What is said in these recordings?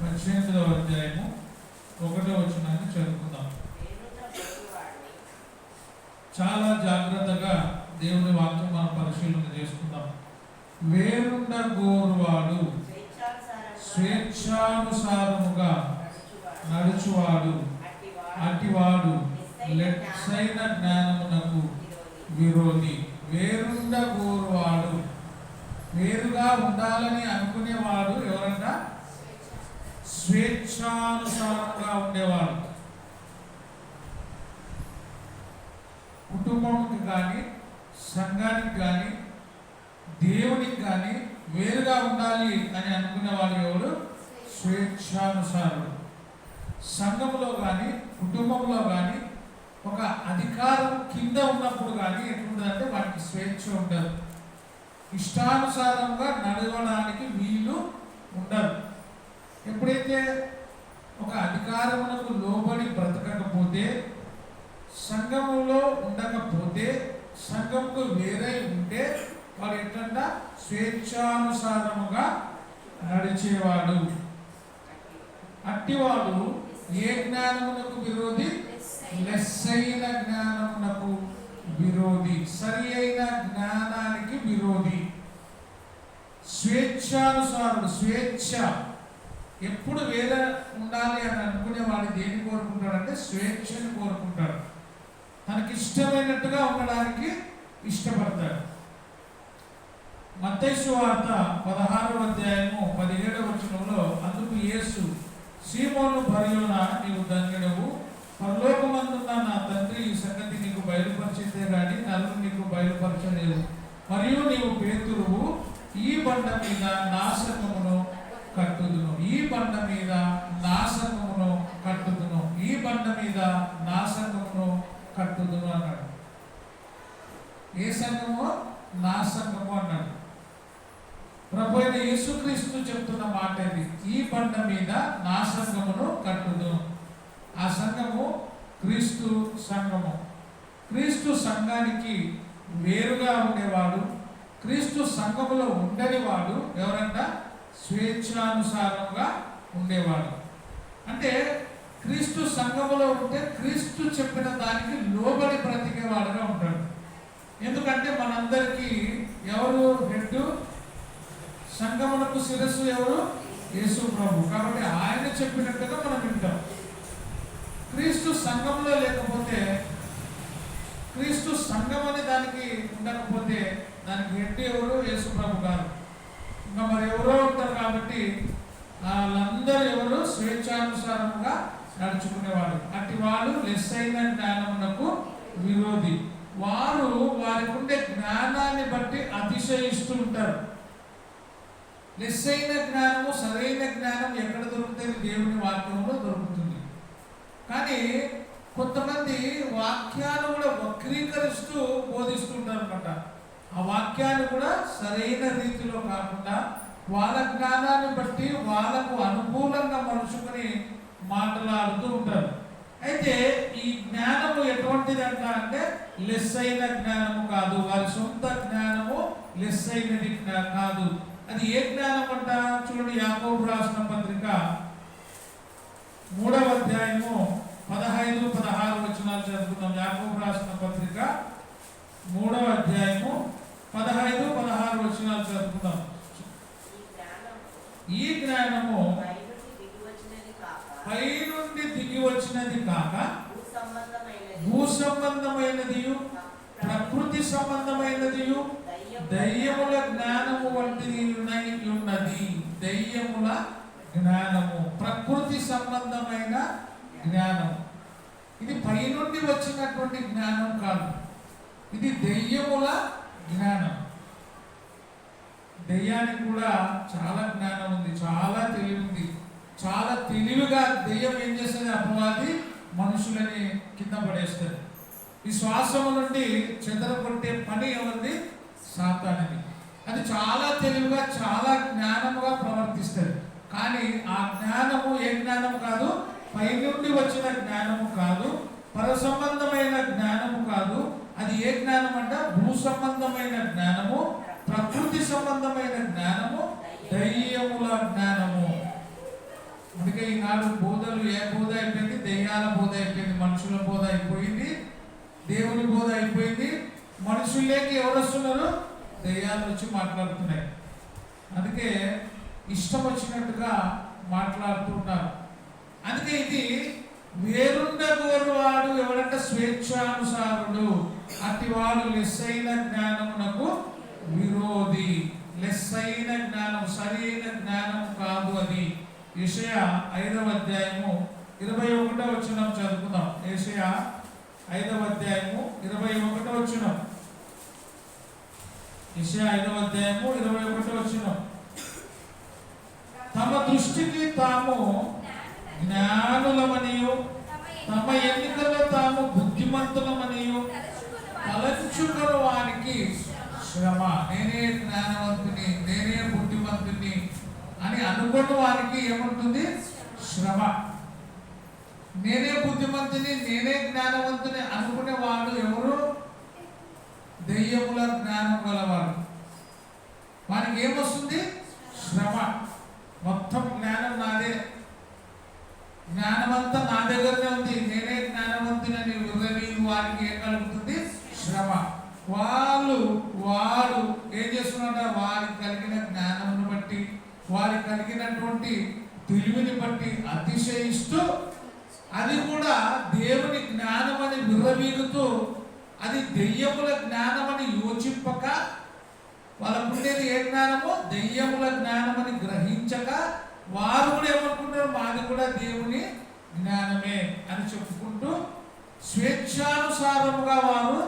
పద్దెనిమిదవ అధ్యాయము ఒకటో వచనాన్ని చదువుకుందాం. చాలా జాగ్రత్తగా దేవుని వాక్యం మనం పరిశీలన చేసుకుందాం. వేరుండ గోరువాడు స్వేచ్ఛానుసారముగా నడుచువాడు అటివాడు లెట్సైన జ్ఞానమునకు విరోధి. వేరుండ గోరువాడు వేరుగా ఉండాలని అనుకునేవాడు ఎవరన్నా స్వేచ్ఛానుసారంగా ఉండేవారు కుటుంబంకి కానీ సంఘానికి కానీ దేవునికి కానీ వేరుగా ఉండాలి అని అనుకునే వాళ్ళు ఎవరు? స్వేచ్ఛానుసారుడు. సంఘంలో కానీ కుటుంబంలో కానీ ఒక అధికారం కింద ఉన్నప్పుడు కానీ ఎట్లుంటుందంటే వాటికి స్వేచ్ఛ ఉండదు. ఇష్టానుసారంగా నడవడానికి వీలు ఉండదు. ఎప్పుడైతే ఒక అధికారమునకు లోబడి బ్రతకకపోతే సంఘములో ఉండకపోతే సంఘముకు వేరే ఉంటే వాడు ఎట్లంట? స్వేచ్ఛానుసారముగా నడిచేవాడు. అట్టివాడు ఏ జ్ఞానమునకు విరోధి? లెస్సైన జ్ఞానమునకు విరోధి. సరి అయిన జ్ఞానానికి విరోధి. స్వేచ్ఛానుసారుడు స్వేచ్ఛ. ఎప్పుడు వేద ఉండాలి అని అనుకునే వాడు దేన్ని కోరుకుంటాడంటే స్వేచ్ఛను కోరుకుంటాడు. తనకి ఇష్టమైనట్టుగా ఉండడానికి ఇష్టపడతాడు. మత్తైసు వార్త పదహారవ అధ్యాయము పదిహేడవ వచనంలో అందుకు యేసు సీమోను భర్యోన నీవు ధన్యుడవు. పరలోకమందున్న నా తండ్రి ఈ సంగతి నీకు బయలుపరిచిందే కానీ నన్ను నీకు బయలుపరచలేదు. మరియు నీవు పేతురువు. ఈ బండ మీద నా కట్టుదును. ఈ బండ మీద నా సంగమును కట్టుదును. ఈ బండ మీద నా సంగమును కట్టుదును అన్నాడు. ఏ సంఘము? నా సంఘము అన్నాడు. ప్రభు అయిన యేసుక్రీస్తు చెప్తున్న మాట ఇది ఈ బండ మీద నా సంఘమును కట్టుదు ఆ సంఘము క్రీస్తు సంఘము. క్రీస్తు సంఘానికి వేరుగా ఉండేవాడు క్రీస్తు సంఘములో ఉండని వాడు ఎవరంట? స్వేచ్ఛానుసారంగా ఉండేవాడు అంటే క్రీస్తు సంఘములో ఉంటే క్రీస్తు చెప్పిన దానికి లోబడి బ్రతికేవాడుగా ఉంటాడు. ఎందుకంటే మనందరికీ ఎవరు హెడ్? సంఘములకు శిరస్సు ఎవరు? యేసు ప్రభు. కాబట్టి ఆయన చెప్పినట్టుగా మనం వింటాం. క్రీస్తు సంఘంలో లేకపోతే క్రీస్తు సంఘం అనే దానికి ఉండకపోతే దానికి హెడ్ ఎవరు? యేసు ప్రభు కాదు. ఇంకా మరి ఎవరో ఉంటారు కాబట్టి వాళ్ళందరూ ఎవరు స్వేచ్ఛానుసారంగా నడుచుకునేవాడు అట్టి వాళ్ళు లెస్ అయిన జ్ఞానమునకు విరోధి. వారు వారికి ఉండే జ్ఞానాన్ని బట్టి అతిశయిస్తూ ఉంటారు. లెస్ అయిన జ్ఞానము సరైన జ్ఞానం ఎక్కడ దొరుకుతుంది? దేవుని వాక్యంలో దొరుకుతుంది. కానీ కొంతమంది వాక్యాలు కూడా వక్రీకరిస్తూ బోధిస్తుంటారు అనమాట ఆ వాక్యాన్ని కూడా సరైన రీతిలో కాకుండా వాళ్ళ జ్ఞానాన్ని బట్టి వాళ్ళకు అనుకూలంగా మలుచుకొని మాట్లాడుతూ ఉంటారు. అయితే ఈ జ్ఞానము ఎటువంటిది అంట అంటే లెస్ అయిన జ్ఞానము కాదు. వారి సొంత జ్ఞానము లెస్ అయినది కాదు. అది ఏ జ్ఞానం అంట చూడండి యాకోబు రాసిన పత్రిక మూడవ అధ్యాయము పదహైదు పదహారు వచనాలు చదువుకుందాం. యాకోబు రాసిన పత్రిక మూడవ అధ్యాయము పదహైదు పదహారు వచనాలు చదువుకుందాం. ఈ జ్ఞానము పై నుండి దిగి వచ్చినది కాక భూ సంబంధమైనది ప్రకృతి సంబంధమైనది దయ్యముల జ్ఞానము వంటిది ఉన్నది. దయ్యముల జ్ఞానము ప్రకృతి సంబంధమైన జ్ఞానం ఇది పై నుండి వచ్చినటువంటి జ్ఞానం కాదు. ఇది దెయ్యముల జ్ఞానం. దెయ్యానికి కూడా చాలా జ్ఞానం ఉంది చాలా తెలివి ఉంది చాలా తెలివిగా దెయ్యం ఏం చేస్తుంది? అపవాది మనుషులని కింద పడేస్తుంది. ఈ శ్వాసము నుండి చెదరగొట్టే పని ఏముంది? సాతానిది. అది చాలా తెలివిగా చాలా జ్ఞానముగా ప్రవర్తిస్తుంది. కానీ ఆ జ్ఞానము ఏ జ్ఞానము కాదు? పై నుండి వచ్చిన జ్ఞానము కాదు. పరసంబంధమైన జ్ఞానము కాదు. అది ఏ జ్ఞానం అంట భూ సంబంధమైన జ్ఞానము ప్రకృతి సంబంధమైన జ్ఞానము దయ్యముల జ్ఞానము. అందుకే ఈనాడు బోధలు ఏ బోధ అయిపోయింది? దెయ్యాల బోధ అయిపోయింది మనుషుల బోధ అయిపోయింది దేవుని బోధ అయిపోయింది. మనుషుల్లోకి ఎవరు వస్తున్నారు దయ్యాలు వచ్చి మాట్లాడుతున్నాయి. అందుకే ఇష్టం వచ్చినట్టుగా మాట్లాడుతుంటారు అందుకే ఇది వేరుండ వాడు ఎవరంటే స్వేచ్ఛానుసారుడు. అతివాడు లెస్సైన జ్ఞానమునకు విరోధి. లెస్సైన జ్ఞానం సరైన జ్ఞానం కాదు అది. విషయ ఐదవ అధ్యాయము ఇరవై ఒకటో వచ్చిన చదువుకుందాం. ఏషయ ఐదవ అధ్యాయము ఇరవై ఒకటో వచ్చిన యెషయ ఐదవ అధ్యాయము ఇరవై ఒకటో వచ్చిన తమ దృష్టికి తాము జ్ఞానులమనియు తమ ఎన్నికల్లో తాము బుద్ధిమంతులమనియు తలచుకున్నవానికి శ్రమ. నేనే జ్ఞానవంతుని నేనే బుద్ధిమంతుని అని అనుకున్న వారికి ఏముంటుంది? శ్రమ. నేనే బుద్ధిమంతుని నేనే జ్ఞానవంతుని అనుకునే వాళ్ళు ఎవరు? దెయ్యముల జ్ఞానం గలవారు వానికి ఏమొస్తుంది? శ్రమ. మొత్తం జ్ఞానం నాదే. జ్ఞానమంతా నా దగ్గరనే ఉంది. నేనే జ్ఞానవంతుని అని వారికి ఏం కలుగుతుంది? వాళ్ళు వారు ఏం చేస్తున్నారంటే వారికి కలిగిన జ్ఞానమును బట్టి వారికి కలిగినటువంటి తెలివిని బట్టి అతిశయిస్తూ అది కూడా దేవుని జ్ఞానమని విర్రవీగుతూ అది దెయ్యముల జ్ఞానమని యోచింపక వాళ్ళకుండేది ఏ జ్ఞానము? దెయ్యముల జ్ఞానమని గ్రహించక వారు కూడా ఏమనుకుంటారు మాది కూడా దేవుని జ్ఞానమే అని చెప్పుకుంటూ స్వేచ్ఛానుసారముగా వారు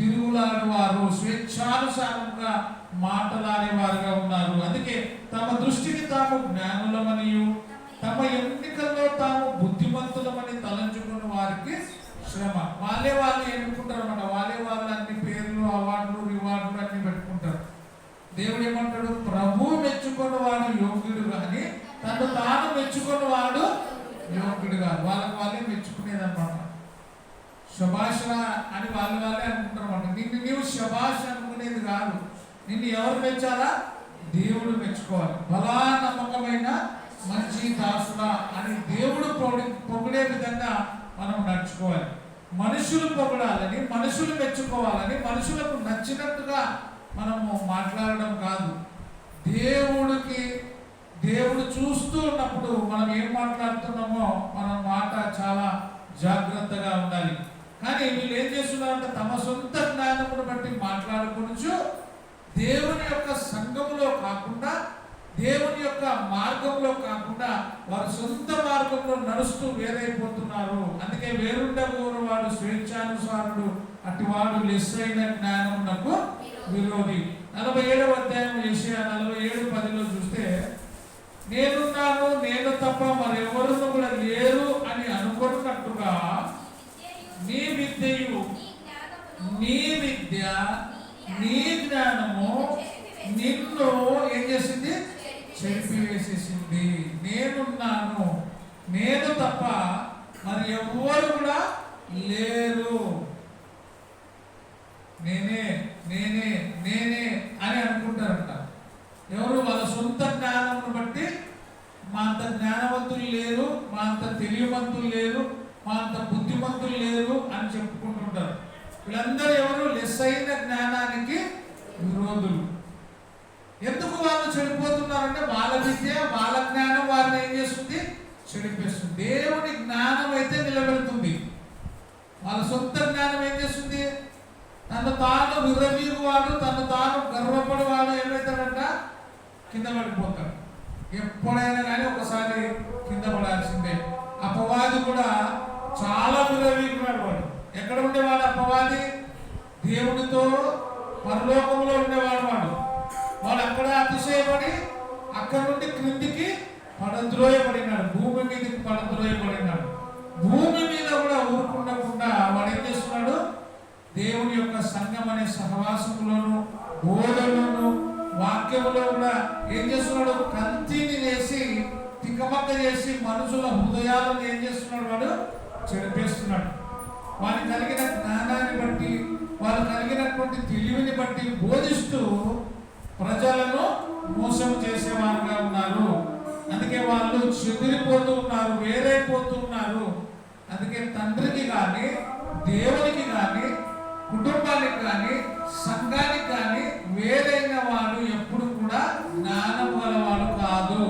తిరుగులాడు వారు స్వేచ్ఛానుసారంగా మాటలాడే వారుగా ఉన్నారు. అందుకే తమ దృష్టిని తాము జ్ఞానులమనియు తమ ఎన్నికల్లో తాము బుద్ధిమంతులమని తలంచుకున్న వారికి శ్రమ. వాళ్ళే వాళ్ళు ఎన్నుకుంటారు అన్నమాట. వాళ్ళే వాళ్ళు అన్ని పేర్లు అవార్డులు రివార్డులు అన్ని పెట్టుకుంటారు. దేవుడు ఏమంటాడు? ప్రభు మెచ్చుకున్న వాడు యోగ్యుడు కానీ తను తాను మెచ్చుకున్న వాడు యోగ్యుడు కాదు. వాళ్ళకి వాళ్ళే మెచ్చుకునేది అనమాట శభాష అని వాళ్ళు వాళ్ళే అనుకుంటారు అనమాట నిన్ను నీవు శభాష్ అనుకునేది కాదు. నిన్ను ఎవరు మెచ్చారా దేవుడు మెచ్చుకోవాలి బలా నమ్మకమైన మంచి దాసుడా అని దేవుడు పొడి పొగిడే విధంగా మనం నడుచుకోవాలి. మనుషులు పొగడాలని మనుషులు మెచ్చుకోవాలని మనుషులకు నచ్చినట్టుగా మనము మాట్లాడడం కాదు. దేవుడికి దేవుడు చూస్తూ ఉన్నప్పుడు మనం ఏం మాట్లాడుతున్నామో మన మాట చాలా జాగ్రత్తగా ఉండాలి. కానీ వీళ్ళు ఏం చేస్తున్నారంటే తమ సొంత జ్ఞానమును బట్టి మాట్లాడుకోవచ్చు దేవుని యొక్క సంఘములో కాకుండా దేవుని యొక్క మార్గంలో కాకుండా వారు సొంత మార్గంలో నడుస్తూ వేరైపోతున్నారు. అందుకే వేరుండబోరు వాడు స్వేచ్ఛానుసారుడు అటువాడు లెస్ అయిన జ్ఞానమునకు విరోధి. నలభై ఏడవ అధ్యాయం ఏషియా నలభై ఏడు పదిలో చూస్తే నేనున్నాను నేను తప్ప మరెవరు కూడా లేరు అని అనుకున్నట్టుగా విద్యయు నీ విద్య నీ జ్ఞానము నిన్ను ఏం చేసింది? చెరిపివేసేసింది. నేనున్నాను. నేను తప్ప మరి ఎవ్వరు కూడా లేరు. నేనే నేనే నేనే అని అనుకుంటారంట. ఎవరు? వాళ్ళ సొంత జ్ఞానమును బట్టి మా అంత జ్ఞానవంతులు లేరు మా అంత తెలియవంతులు లేరు. మా అంత బుద్ధిమంతులు లేరు అని చెప్పుకుంటుంటారు. వీళ్ళందరూ ఎవరు? లెస్ అయిన జ్ఞానానికి విరోధులు. ఎందుకు వాళ్ళు చెడిపోతున్నారంటే వాళ్ళ విద్య వాళ్ళ జ్ఞానం వారిని ఏం చేస్తుంది? చెడిపేస్తుంది. దేవుని జ్ఞానం అయితే నిలబెడుతుంది. వాళ్ళ సొంత జ్ఞానం ఏం చేస్తుంది? తను తాను విర్రవీగువాడు తను తాను గర్వపడేవాడు ఏమవుతాడంట కింద పడిపోతాడు. ఎప్పుడైనా కానీ ఒకసారి కింద పడాల్సిందే. అపవాది కూడా చాలా విర్రవీగున్నాడు వాడు. ఎక్కడ ఉండేవాడు అప్పవాది దేవుడితో పరలోకంలో ఉండేవాడు వాడు. వాడు అక్కడ అతిశయపడి అక్కడ నుండి క్రిందికి పడద్రోయబడినాడు. భూమి మీదకి పడద్రోయబడినాడు. భూమి మీద కూడా ఊరుకుండకుండా వాడు ఏం చేస్తున్నాడు? దేవుని యొక్క సంఘం అనే సహవాసంలోను బోధలోను వాక్యంలో కూడా ఏం చేస్తున్నాడు? కంతిని వేసి తిక్కమక్క చేసి మనుషుల హృదయాలను ఏం చేస్తున్నాడు వాడు? చెరిపేస్తున్నాడు వారు కలిగిన జ్ఞానాన్ని బట్టి వారు కలిగినటువంటి తెలివిని బట్టి బోధిస్తూ ప్రజలను మోసం చేసేవారుగా ఉన్నారు. అందుకే వాళ్ళు చెదిరిపోతూ ఉన్నారు వేరైపోతూ ఉన్నారు. అందుకే తండ్రికి కానీ దేవునికి కానీ కుటుంబానికి కానీ సంఘానికి కానీ వేరైన వాడు ఎప్పుడు కూడా జ్ఞానం గలవాడు కాదు.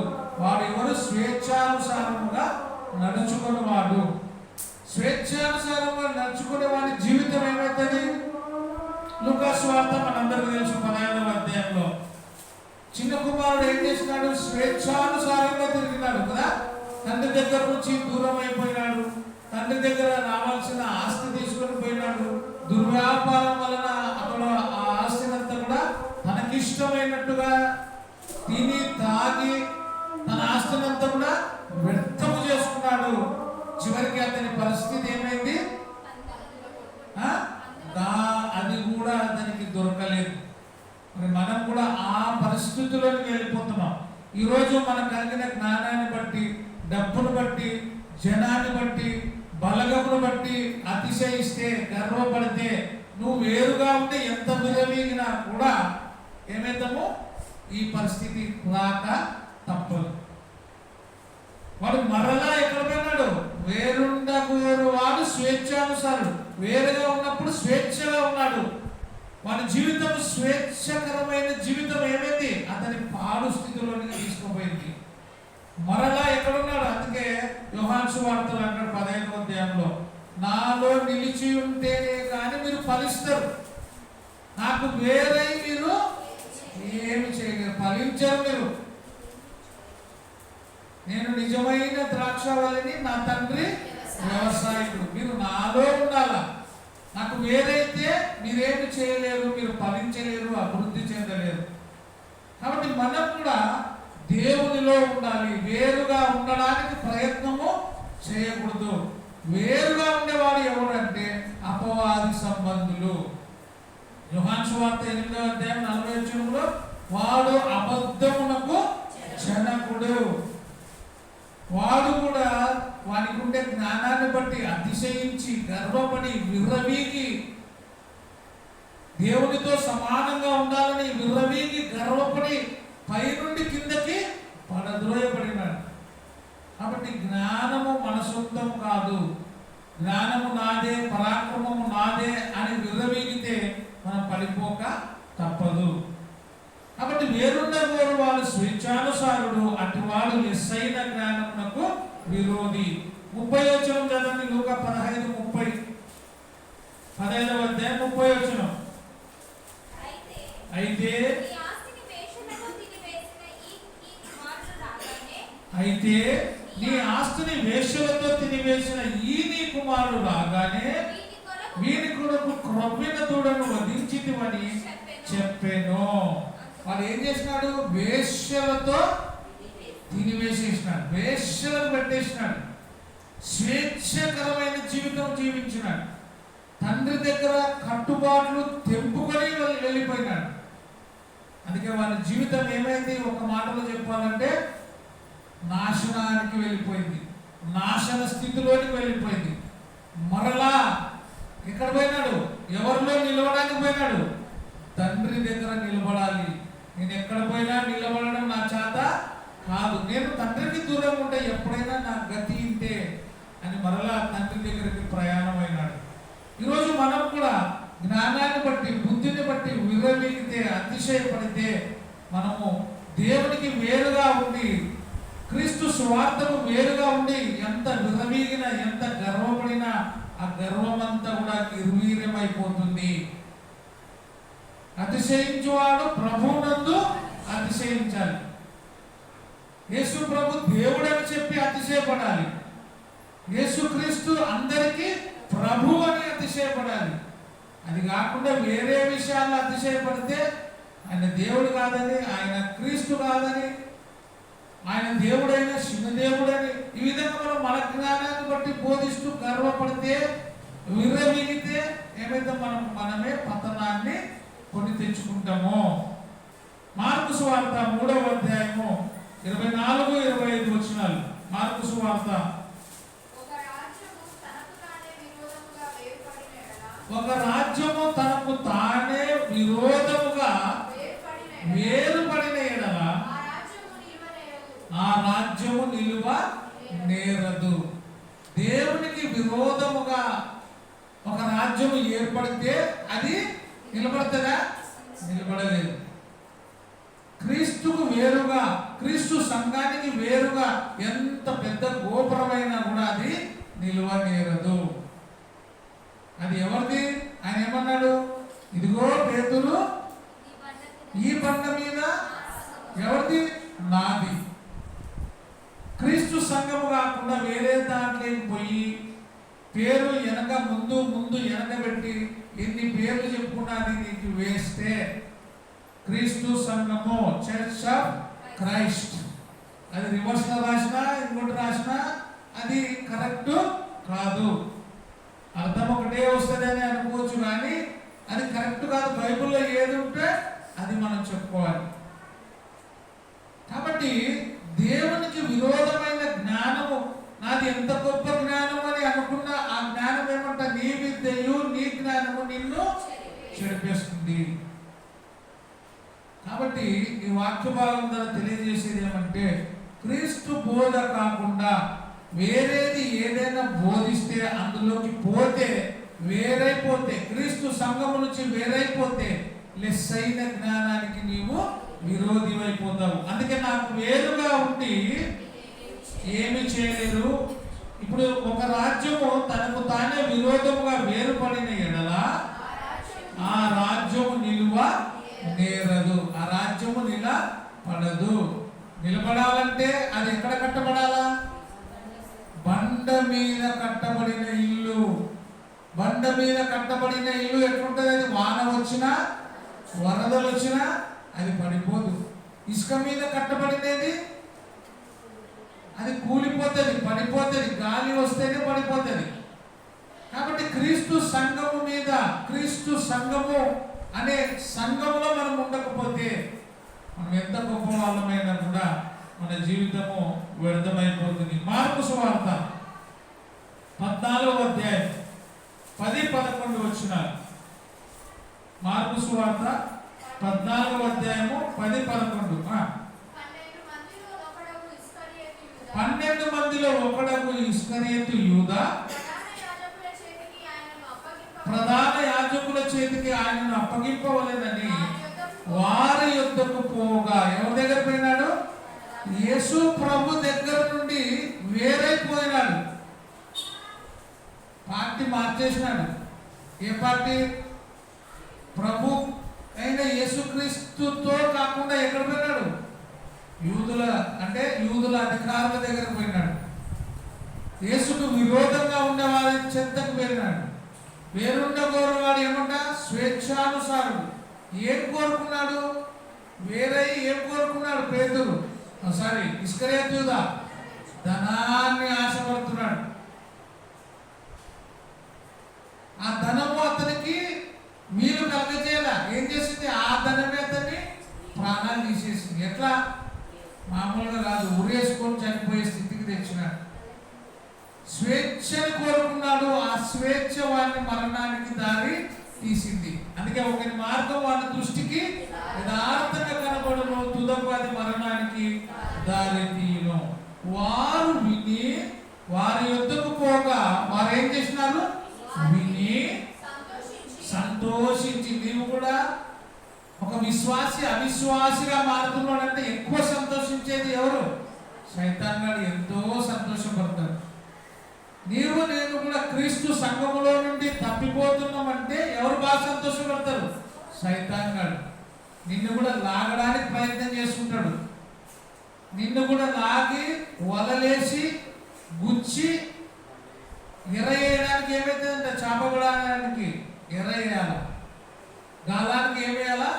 వాడు ఎవరు స్వేచ్ఛానుసారముగా వాడు ఇచ్చానుసారంగా నడుచుకునే వాడి జీవితం ఏమవుతుంది లుకాసు వార్త మనందరికీ తెలుసు పదహారవ అధ్యాయంలో. చిన్న కుమారుడు ఏం చేసినాడు? స్వేచ్ఛానుసారంగా తిరిగినాడు కదా? తండ్రి దగ్గర నుంచి దూరం అయిపోయినాడు తండ్రి దగ్గర రావాల్సిన ఆస్తి తీసుకొని పోయినాడు. దుర్వ్యాపారం వలన అతను ఆ ఆస్తినంతా కూడా తనకిష్టమైనట్టుగా తిని తాగి తన ఆస్తినంతా కూడా వ్యర్థము చేసుకున్నాడు. చివరికి అతని పరిస్థితి ఏమైంది? ఆ? దా- అది కూడా అతనికి దొరకలేదు. మరి మనం కూడా ఆ పరిస్థితుల్లోకి వెళ్ళిపోతున్నాం. ఈరోజు మనం కలిగిన జ్ఞానాన్ని బట్టి డబ్బును బట్టి జనాన్ని బట్టి బలగమును బట్టి అతిశయిస్తే గర్వపడితే నువ్వు వేరుగా ఉంటే ఎంత విరవీగినా కూడా ఏమైతాము? ఈ పరిస్థితి రాక తప్పదు. వాడు మరలా ఎక్కడ పోయినాడు? వేరుండకు వేరు వాడు స్వేచ్ఛానుసారుడు. వేరుగా ఉన్నప్పుడు స్వేచ్ఛగా ఉన్నాడు. వాడి జీవితం స్వేచ్ఛకరమైన జీవితం ఏమైంది? అతని పాడు స్థితిలోనికి తీసుకుపోయింది. మరలా ఎక్కడున్నాడు? అందుకే యోహాన్సు వార్తలు అంటాడు పదహైదు అధ్యాయంలో. నాలో నిలిచి ఉంటేనే కానీ మీరు ఫలిస్తారు. నాకు వేరై మీరు ఏమి చేయలేరు. ఫలించారు మీరు. నేను నిజమైన ద్రాక్షవల్లిని నా తండ్రి వ్యవసాయకుడు. మీరు నాలో ఉండాలా? నాకు వేరైతే మీరేమి చేయలేరు మీరు ఫలించలేరు అభివృద్ధి చెందలేరు. కాబట్టి మనం కూడా దేవునిలో ఉండాలి. వేరుగా ఉండడానికి ప్రయత్నము చేయకూడదు. వేరుగా ఉండేవాడు ఎవరంటే అపవాది సంబంధులు. యోహాన్ సువార్త ఎనిమిదవ అధ్యాయం నలభై వాడు అబద్ధమునకు జనకుడు వాడు కూడా వానికి ఉండే జ్ఞానాన్ని బట్టి అతిశయించి గర్వపడి విర్రవీగి దేవునితో సమానంగా ఉండాలని విర్రవీగి గర్వపడి పైనుండి కిందకి పడద్రోయపడినాడు కాబట్టి జ్ఞానము మన సొంతం కాదు. జ్ఞానము నాదే పరాక్రమము నాదే అని విర్రవీగితే మనం పడిపోక తప్పదు. కాబట్టి వేరున్న వేరు వాళ్ళు స్వేచ్ఛానుసారుడు అటువాడు ఎస్సైన జ్ఞానం విరోధి. ముప్పై వచనం చదవండి లూక పదహైదు ముప్పై. పదహైదవ అధ్యాయం ముప్పై వచనం. అయితే అయితే నీ ఆస్తిని వేశ్యలతో తినివేసిన ఈ నీ కుమారుడు రాగానే వీని కొరకు క్రొవ్విన దూడను వధించితివని చెప్పాను. వాడు ఏం చేసినాడు? వేశ్యలతో తినివేసేసినాడు వేశ్యలను పెట్టేసినాడు. స్వేచ్ఛకరమైన జీవితం జీవించినాడు. తండ్రి దగ్గర కట్టుబాట్లు తెంపుకొని వెళ్ళిపోయినాడు. అందుకే వాళ్ళ జీవితం ఏమైంది? ఒక మాటలో చెప్పాలంటే నాశనానికి వెళ్ళిపోయింది. నాశన స్థితిలోనికి వెళ్ళిపోయింది. మరలా ఎక్కడ పోయినాడు? ఎవరిలో నిలవడానికి పోయినాడు? తండ్రి దగ్గర నిలబడాలి. నేను ఎక్కడ పోయినా నిలబడడం నా చేత కాదు. నేను తండ్రికి దూరం ఉంటే ఎప్పుడైనా నా గతి ఇంతే అని మరలా తండ్రి దగ్గరికి ప్రయాణం అయినాడు ఈరోజు మనం కూడా జ్ఞానాన్ని బట్టి బుద్ధిని బట్టి విరవీగితే అతిశయపడితే మనము దేవునికి వేరుగా ఉండి క్రీస్తు స్వార్థకు వేరుగా ఉండి ఎంత విరవీగిన ఎంత గర్వపడినా ఆ గర్వమంతా కూడా నిర్వీర్యమైపోతుంది. అతిశయించువాడు ప్రభువునందు అతిశయించాలి. యేసు ప్రభు దేవుడని చెప్పి అతిశయపడాలి. యేసుక్రీస్తు అందరికీ ప్రభు అని అతిశయపడాలి. అది కాకుండా వేరే విషయాల్లో అతిశయపడితే ఆయన దేవుడు కాదని ఆయన క్రీస్తు కాదని ఆయన దేవుడైన చిన్న దేవుడని ఈ విధంగా మనం మన జ్ఞానాన్ని బట్టి బోధిస్తూ గర్వపడితే విర్రవీగితే ఏమైతే మనం మనమే పతనాన్ని కొని తెచ్చుకుంటామో. మార్పు స్వార్థ మూడవ అధ్యాయము ఇరవై నాలుగు ఇరవై ఐదు వచ్చినాలు మార్కు సువార్త. ఒక రాజ్యము తనకు తానే విరోధముగా వేరుపడిన ఎడల రాజ్యము ఆ రాజ్యము నిలువ నేరదు. దేవునికి విరోధముగా ఒక రాజ్యము ఏర్పడితే అది నిలబడుతుందా? నిలబడలేదు. క్రీస్తుకు వేరుగా క్రీస్తు సంఘానికి వేరుగా ఎంత పెద్ద గోపురమైనా కూడా అది నిలువనేరదు. అది ఎవరిది? ఆయన ఏమన్నాడు? ఇదిగో పేతులు ఈ బండకు ఈ బండ మీద ఎవరిది? నాది. క్రీస్తు సంఘము కాకుండా వేరే దాంట్లోకి పోయి పేరు వెనక ముందు ముందు వెనక పెట్టి ఎన్ని పేర్లు చెప్పుకున్నది నీకు వేస్తే క్రీస్తు సంఘము చర్చ్ ఆఫ్ క్రైస్ట్ అది రివర్స్లో రాసినా ఇంకోటి రాసినా అది కరెక్ట్ కాదు. అర్థం ఒకటే వస్తుంది అని అనుకోవచ్చు కానీ అది కరెక్ట్ కాదు. బైబిల్లో ఏది ఉంటే అది మనం చెప్పుకోవాలి. వాక్య భాగం ద్వారా తెలియజేసేది ఏమంటే క్రీస్తు బోధ కాకుండా వేరేది ఏదైనా బోధిస్తే అందులోకి పోతే వేరైపోతే క్రీస్తు సంఘం నుంచి వేరైపోతే లెస్ అయిన జ్ఞానానికి నీవు విరోధివైపోతావు. అందుకే నాకు వేరుగా ఉండి ఏమి చేయలేరు. ఇప్పుడు ఒక రాజ్యము తనకు తానే విరోధముగా వేరుపడిన ఎడల ఆ ఆ రాజ్యము నిలువ నేరదు. ఆ రాజ్యము నిలబడదు నిలబడాలంటే అది ఎక్కడ కట్టబడాలా? బండ మీద కట్టబడిన ఇల్లు. బండ మీద కట్టబడిన ఇల్లు ఎట్లుంటుంది? అది వాన వచ్చినా వరదలు వచ్చినా అది పడిపోదు. ఇసుక మీద కట్టబడినది అది కూలిపోతుంది పడిపోతుంది. గాలి వస్తేనే పడిపోతుంది. కాబట్టి క్రీస్తు సంఘము మీద క్రీస్తు సంఘము అనే సంఘంలో మనం ఉండకపోతే మనం ఎంత గొప్ప వాళ్ళమైనా కూడా మన జీవితము వ్యర్థమైపోతుంది. మార్పు సువార్త పద్నాలుగో అధ్యాయం పది పదకొండు వచ్చిన మార్పు సువార్త పద్నాలుగో అధ్యాయము పది పదకొండు. పన్నెండు మందిలో ఒకడకు ఇస్కరియతు యూదా. ప్రధాన యాజకుల చేతికి ఆయనను అప్పగింపవలేదని వారి యుద్ధకు పోగా ఎవరి దగ్గర పోయినాడు? యేసు ప్రభు దగ్గర నుండి వేరైపోయినాడు పార్టీ మార్చేసినాడు. ఏ పార్టీ? ప్రభు అయిన యేసుక్రీస్తుతో కాకుండా ఎక్కడ పోయినాడు? యూదుల అంటే యూదుల అధికారుల దగ్గర పోయినాడు. యేసుకు విరోధంగా ఉండేవారి చెంతకు వెళ్ళినాడు వేరుండ కోరువాడు ఏమంట? స్వేచ్ఛానుసారం ఏం కోరుకున్నాడు? వేరే ఏం కోరుకున్నాడు? పేదలు సారీ ఇస్కరేతుదా ధనాన్ని ఆశపడుతున్నాడు. ఆ ధనము అతనికి మీరు కలగజేయాల. ఏం చేసింది? ఆ ధనమే అతన్ని ప్రాణాలు తీసేసింది. ఎట్లా? మామూలుగా రాదు ఉరేసుకొని చనిపోయే స్థితికి తెచ్చినాడు. స్వేచ్ఛను కోరుకున్నాడు. ఆ స్వేచ్ఛ వాడిని మరణానికి దారి తీసింది. అందుకే ఒకరి మార్గం వాడి దృష్టికి యథార్థంగా కనబడును. తుదపాది మరణానికి దారి తీయను. వారు విని వారి యుద్ధకు పోక వారు ఏం చేసినారు? విని సంతోషించి నీవు కూడా ఒక విశ్వాసి అవిశ్వాసిగా మారుతున్నాడంటే ఎక్కువ సంతోషించేది ఎవరు? సైతాన్ గారు ఎంతో సంతోషం నీవు నేను కూడా క్రీస్తు నుండి తప్పిపోతున్నామంటే ఎవరు బాగా సంతోషపడతారు? సైతాంగాడు నిన్ను కూడా లాగడానికి ప్రయత్నం చేసుకుంటాడు నిన్ను కూడా లాగి వలలేసి గుచ్చి ఎర్ర ఏమైతుందంటే? చేప పడడానికి గాలానికి ఏమేయాలా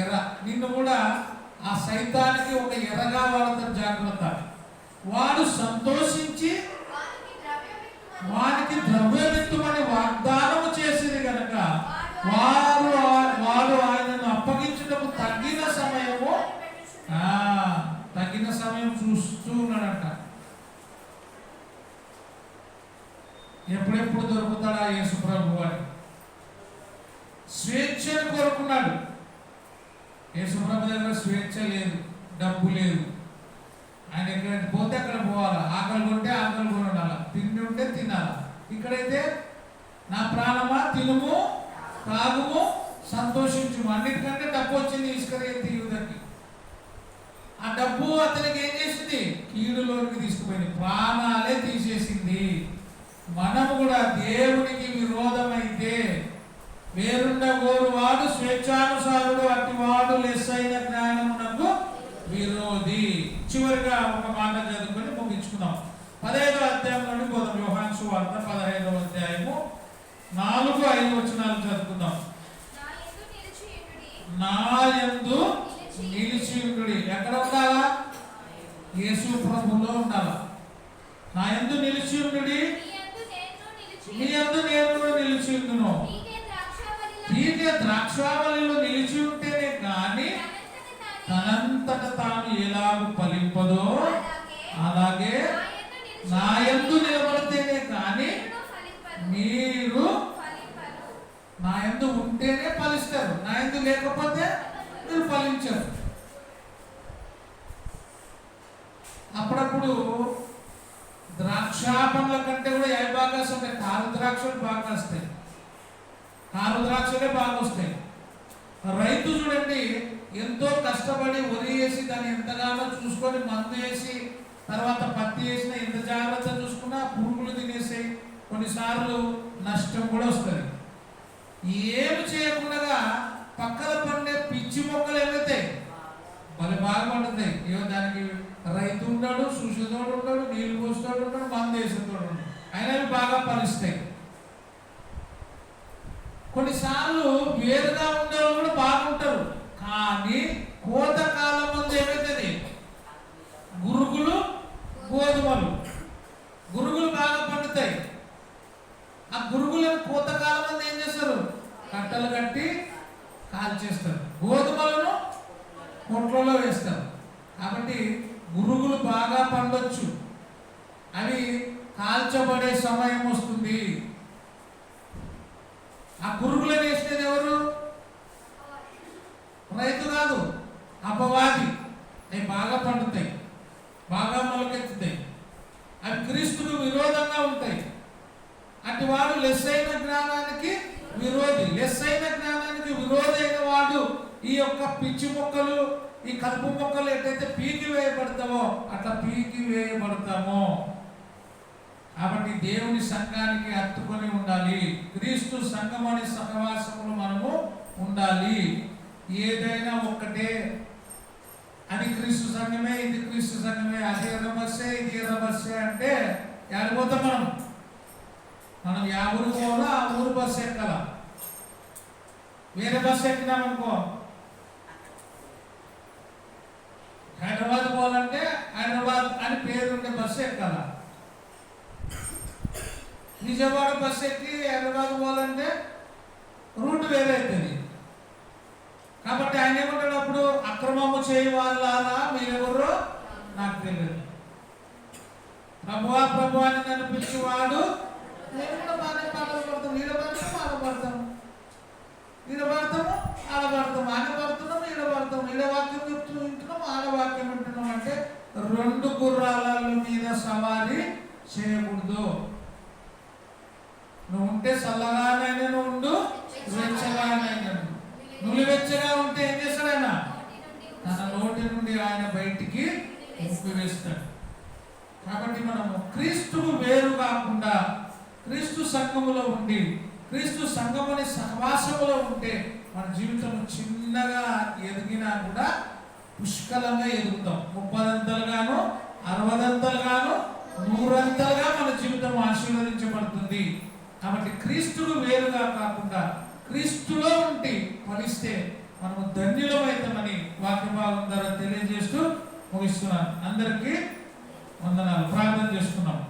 ఎర్ర. నిన్ను కూడా ఆ సైతానికి ఒక ఎర్రగా వాడతాడు జాగ్రత్త. వాడు సంతోషించి వారికి వానికి ద్రవ్యమిత్తుమని వాగ్దానము చేసింది కనుక వారు వారు ఆయనను అప్పగించుటకు తగ్గిన సమయము సమయం చూస్తూ ఉన్నాడంట. ఎప్పుడెప్పుడు దొరుకుతాడా యేసు ప్రభు అని. స్వేచ్ఛను కోరుకున్నాడు. యేసు ప్రభు దగ్గర స్వేచ్ఛ లేదు డబ్బు లేదు. ఆయన ఎక్కడ పోతే అక్కడ పోవాలా? ఆకలి కొంటే ఆకలి కొనాలా తిండి ఉంటే తినాలి? ఇక్కడైతే నా ప్రాణమా? తినుము తాగుము సంతోషించుము. అన్నిటికంటే డబ్బు వచ్చింది ఇసుకరేతి యూదకి. ఆ డబ్బు అతనికి ఏం చేసింది? కీడులోనికి తీసుకుపోయింది. ప్రాణాలే తీసేసింది. మనము కూడా దేవునికి విరోధమైతే వేరుండ వాడు స్వేచ్ఛానుసారుడు అట్టి వాడు లెస్ అయిన జ్ఞానమునకు విరోధి చివరిగా ఒక మాట చదువుకొని ముగించుకుందాం. పదహైదవ అధ్యాయంలోని పోదాం యోహాన్ సువార్త పదహైదవ అధ్యాయము నాలుగు ఐదు వచనాలు చదువుకుందాం. నా యందు నిలిచి నా ఉండుడి. యందు నిలిచి ఉండుడి ఎక్కడ ఉండాలా? యేసు ప్రభులో ఉండాలా? నా యందు నిలిచి ఉండుడి. మీ యందు నేను నిలిచి నీ యందు నేను కూడా నిలిచి ఉండును. నీకే ద్రాక్షావళిలో నిలిచి ఉంటేనే కానీ తనంతట తాను ఎలాగ ఫలింపదో అలాగే నా ఎందు నిలబడితేనే కానీ మీరు నా ఎందు ఉంటేనే ఫలిస్తారు. నా ఎందు లేకపోతే మీరు ఫలించరు. అప్పుడప్పుడు ద్రాక్ష పండ్ల కంటే కూడా ఏ బాగా వస్తాయి. కారు ద్రాక్షలు బాగా వస్తాయి కారు ద్రాక్షలే బాగా వస్తాయి. రైతు చూడండి ఎంతో కష్టపడి వరి వేసి దాన్ని ఎంతగానో చూసుకొని మందు వేసి తర్వాత పత్తి వేసిన ఎంత జాగ్రత్త చూసుకున్నా పురుగులు తినేసి కొన్నిసార్లు నష్టం కూడా వస్తుంది. ఏమి చేయకుండా పక్కన పండే పిచ్చి మొక్కలు ఏమైతే మరి బాగా పండుతాయి. ఏమో దానికి రైతు ఉంటాడు చూసేతోడు ఉంటాడు నీళ్ళు పోసేతోడు ఉంటాడు మందు వేసేతోడు ఉంటాడు అయినా అవి బాగా ఫలిస్తాయి కొన్నిసార్లు వేరుగా ఉండేవాళ్ళు కూడా బాగుంటారు. కానీ కోత కాలం ముందు ఏమవుతుంది గురుగులు గోధుమలు. గురుగులు బాగా పండుతాయి. ఆ గురుగులను కోత కాలం ముందు ఏం చేస్తారు? కట్టలు కట్టి కాల్చేస్తారు గోధుమలను పొట్లలో వేస్తారు. కాబట్టి గురుగులు బాగా పండొచ్చు. అవి కాల్చబడే సమయం వస్తుంది. ఆ పురుగులు వేసేది ఎవరు? రైతు కాదు అపవాది. అవి బాగా పండుతాయి బాగా మొలకెత్తుతాయి. అవి క్రీస్తుకు విరోధంగా ఉంటాయి. అటు వాడు లెస్ అయిన జ్ఞానానికి విరోధి లెస్ అయిన జ్ఞానానికి విరోధి అయిన వాడు ఈ యొక్క పిచ్చి మొక్కలు ఈ కలుపు మొక్కలు ఎట్లయితే పీకి వేయబడతామో అట్లా పీకి వేయబడతామో. కాబట్టి దేవుని సంఘానికి హత్తుకొని ఉండాలి. క్రీస్తు సంఘమని సహవాసములు మనము ఉండాలి. ఏదైనా ఒక్కటే. అది క్రీస్తు సంఘమే ఇది క్రీస్తు సంఘమే. అదే రమస్సే బస్సే ఇది రమస్సే బస్సే అంటే ఎడబోతాం మనం? మనం యా ఊరు పోవాలో? ఆ ఊరు బస్సు ఎక్కాల? వేరే బస్సు ఎక్కినామనుకో హైదరాబాద్ పోవాలంటే హైదరాబాద్ అని పేరు ఉండే బస్సు ఎక్కాల? విజయవాడ బస్సు ఎక్కి హైదరాబాద్ పోవాలంటే రూట్ వేరే కాబట్టి ఆయన ఏమంటాడు అప్పుడు అక్రమము చేయి వాళ్ళారా మీరెవరు? నాకు తెలియదు. ప్రభువా ప్రభు అని నన్ను పిలిచేవాడు నేను కూడా బాగానే పాటలు పడతాం. ఈడ పడతాం ఆడ పడతాం. ఈడ ఈడ వాక్యం చెప్తూ వింటున్నాం ఆడ వింటున్నాం అంటే రెండు గుర్రాల మీద సవారీ చేయకూడదు. నువ్వు ఉంటే చల్లగానైనా నువ్వు ఉండు వెచ్చగానైనా నువ్వు వెచ్చగా ఉంటే ఏం చేస్తాడు ఆయన? తన నోటి నుండి ఆయన బయటికి ఉప్పు వేస్తాడు. కాబట్టి మనము క్రీస్తుకు వేరు కాకుండా క్రీస్తు సంఘములో ఉండి క్రీస్తు సంఘముని సహవాసములో ఉంటే మన జీవితం చిన్నగా ఎదిగినా కూడా పుష్కలంగా ఎదుగుతాం. ముప్పదంతలుగాను అరవదంతలుగాను నూరంతలుగా మన జీవితం ఆశీర్వదించబడుతుంది. కాబట్టి క్రీస్తుడు వేరుగా కాకుండా క్రీస్తులో ఉండి ఫలిస్తే మనము ధన్యులమవుతామని వాక్య భాగం ద్వారా తెలియజేస్తూ ముగిస్తున్నాను. అందరికీ వందనాలు. ప్రార్థన చేసుకున్నాం